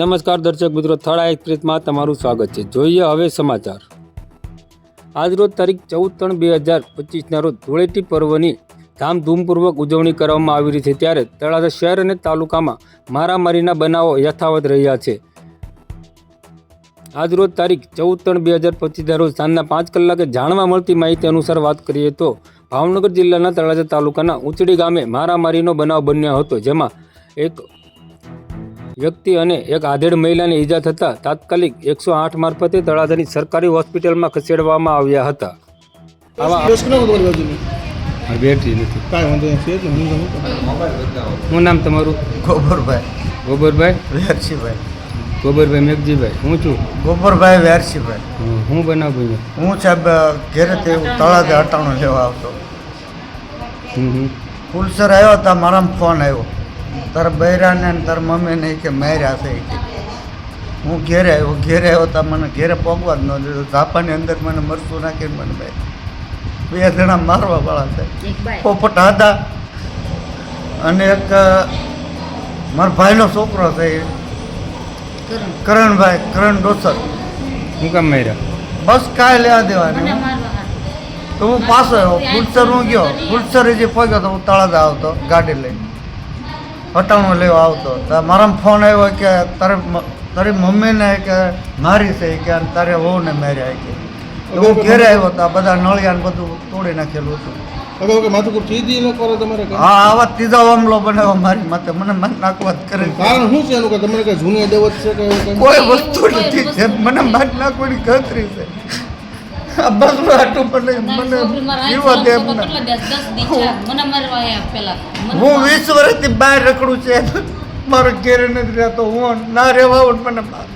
નમસ્કાર દર્શક મિત્રો, થળા એક્સપ્રેસમાં તમારું સ્વાગત છે. જોઈએ હવે સમાચાર. આજરોજ તારીખ ચૌદ ત્રણ બે હજાર પચીસના રોજ ધૂળેટી પર્વની ધામધૂમપૂર્વક ઉજવણી કરવામાં આવી રહી છે. ત્યારે તળાજા શહેર અને તાલુકામાં મારામારીના બનાવો યથાવત રહ્યા છે. આજરોજ તારીખ ચૌદ ત્રણ બે હજાર પચીસના રોજ સાંજના પાંચ કલાકે જાણવા મળતી માહિતી અનુસાર વાત કરીએ તો, ભાવનગર જિલ્લાના તળાજા તાલુકાના ઉંચડી ગામે મારામારીનો બનાવ બન્યો હતો, જેમાં એક વ્યક્તિ અને એક આધેડ મહિલાને ઈજા થતાં તાત્કાલિક એકસો આઠ મારફતે તળાજાની સરકારી હોસ્પિટલમાં ખસેડવામાં આવ્યા હતા. આવા બેટરી નથી. કાંઈ વાંધો નહીં છે જ ને હું શું નામ તમારું? ગોબરભાઈ. ગોબરભાઈ? વેરસીભાઈ ગોબરભાઈ મેઘજીભાઈ હું છું? ગોબરભાઈ વેરસીભાઈ હું બનાવ ભાઈ હું સાહેબ ઘેરેથી તળાજે હટાણું લેવા આવતો. હમ હમ. ફૂલસર આવ્યો હતા મારામાં ફોન આવ્યો. તારા બૈરાને ને તારા મમ્મીને કે માર્યા છે કે. હું ઘેરે આવ્યો ઘેરે આવ્યો તા મને ઘેરે પગવા જ ન દીધું. ઝાપાની અંદર મને મરચું નાખીને મને બે બે જણા મારવા વાળા છે. પોપટ હતા. અને એક મારા ભાઈનો છોકરો છે એ કરણભાઈ કરણ ડોસર. હું કામ માર્યા? બસ કાંઈ લેવા દેવાની. તો હું પાછો આવ્યો. ફૂલસર હું ગયો. ફૂલસર જે પગ્યો તો હું તળાજા આવતો ગાડી લઈને. હટાણું લેવા આવતો. તો મારામાં ફોન આવ્યો કે તારે તારી મમ્મીને કે મારી છે કે તારે વહુને માર્યા કે. એવું હું ઘેરે આવ્યો તો આ બધા નળિયા ને બધું તોડી નાખેલું હતું. અગાઉ કે માથું ન કરો તમારે હા આવા ત્રીજા હુમલો બનાવ્યો મારી માથે. મને મન નાખવા જ કરે. કારણ શું છે એનું? કે તમને કઈ જૂની દેવત છે કે કોઈ? વસ્તુ નથી. મને માર નાખવાની ખાતરી છે. આ બસનું આટલું મને મને જીવવા દે હું વીસ વર્ષથી બહાર રખડું છે. મારો ઘેર નથી રહેતો. હું ના રહેવા મને માર